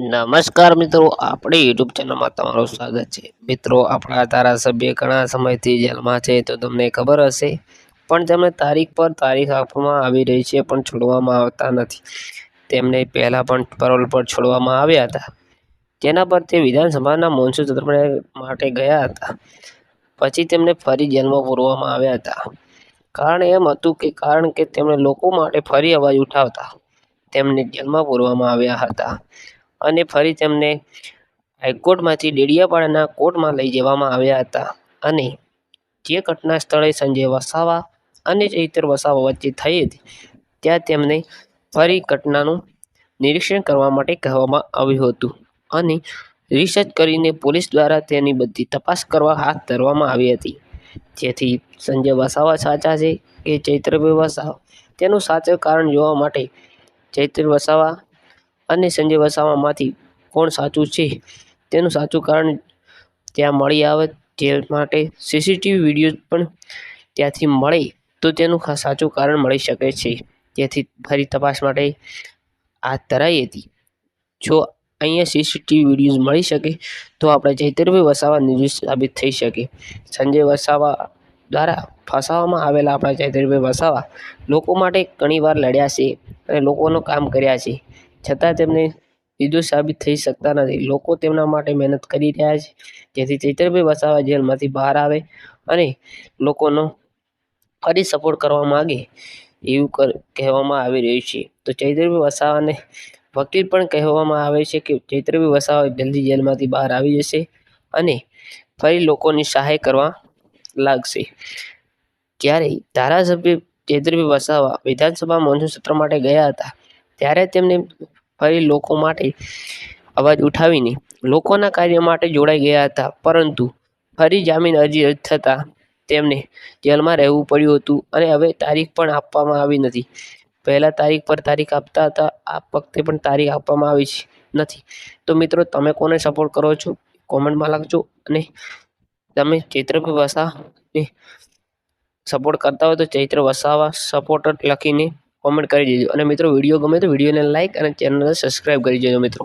નમસ્કાર મિત્રો, આપણી યુટ્યુબ ચેનલમાં તમારું સ્વાગત છે. મિત્રો, આપણા ધારાસભ્ય ઘણા સમયથી જેલમાં છે તો તમને ખબર હશે, પણ તેમને તારીખ પર તારીખ આપવામાં આવી રહી છે પણ છોડવામાં આવતા નથી. તેમને પહેલાં પણ પરોલ પર છોડવામાં આવ્યા હતા. જેના પર તે વિધાનસભાના મોનસૂન સત્ર માટે ગયા હતા. પછી તેમને ફરી જેલમાં પૂરવામાં આવ્યા હતા. કારણ એમ હતું કે, કારણ કે તેમણે લોકો માટે ફરી અવાજ ઉઠાવતા તેમને જેલમાં પૂરવામાં આવ્યા હતા. અને ફરી તેમને હાઈકોર્ટમાંથી ડેડિયાપાડાના કોર્ટમાં લઈ જવામાં આવ્યા હતા. અને જે ઘટના સ્થળે સંજય વસાવા અને ચૈતર વસાવા વચ્ચે થઈ હતી, ત્યાં તેમને ફરી ઘટનાનું નિરીક્ષણ કરવા માટે કહેવામાં આવ્યું હતું અને રિસર્ચ કરીને પોલીસ દ્વારા તેની બધી તપાસ કરવા હાથ ધરવામાં આવી હતી. જેથી સંજય વસાવા સાચા છે કે ચૈત્રભાઈ વસાવા? તેનું સાચું કારણ જોવા માટે ચૈત્ર વસાવા અને સંજય વસાવામાંથી કોણ સાચું છે? તેનું સાચું કારણ ત્યાં મળી આવે તે માટે સીસીટીવી વીડિયો પણ ત્યાંથી મળે તો તેનું સાચું કારણ મળી શકે છે. તેથી ફરી તપાસ માટે હાથ ધરાઈ હતી. જો અહીંયા સીસીટીવી વિડીયોઝ મળી શકે તો આપણે ચૈતરભાઈ વસાવા નિર્દોષ સાબિત થઈ શકે. સંજય વસાવા દ્વારા ફસાવવામાં આવેલા આપણા ચૈતરભાઈ વસાવા લોકો માટે ઘણીવાર લડ્યા છે અને લોકોનું કામ કર્યા છે. છતાં તેમને નિર્દોષ સાબિત થઈ શકતા નથી. લોકો તેમના માટે મહેનત કરી રહ્યા છે. જેથી ચૈતરભાઈ વસાવા જેલમાંથી બહાર આવે અને લોકોનો ફરી સપોર્ટ કરવા માગે એવું કહેવામાં આવી રહ્યું છે. તો ચૈતરભાઈ વસાવાને વકીલ પણ કહેવામાં આવે છે કે ચૈતરભાઈ વસાવા જલ્દી જેલમાંથી બહાર આવી જશે અને ફરી લોકોની સહાય કરવા લાગશે. જ્યારે ધારાસભ્ય ચૈતરભાઈ વસાવા વિધાનસભા મોનસૂન સત્ર માટે ગયા હતા. ત્યારે તેમને ફરી લોકો માટે અવાજ ઉઠાવીને લોકોના કાર્ય માટે જોડાઈ ગયા હતા. પરંતુ ફરી જામીન અરજી રદ થતાં તેમને જેલમાં રહેવું પડ્યું હતું અને હવે તારીખ પણ આપવામાં આવી નથી. પહેલાં તારીખ પર તારીખ આપતા હતા, આ વખતે પણ તારીખ આપવામાં આવી નથી. તો મિત્રો, તમે કોને સપોર્ટ કરો છો? કોમેન્ટમાં લખજો અને તમે ચૈત્ર વસાને સપોર્ટ કરતા હોય તો ચૈત્ર વસાવા સપોર્ટર લખીને કોમેન્ટ કરી દેજો. અને મિત્રો વીડિયો ગમે તો વિડીયોને લાઇક અને ચેનલને સબસ્ક્રાઈબ કરી દેજો મિત્રો.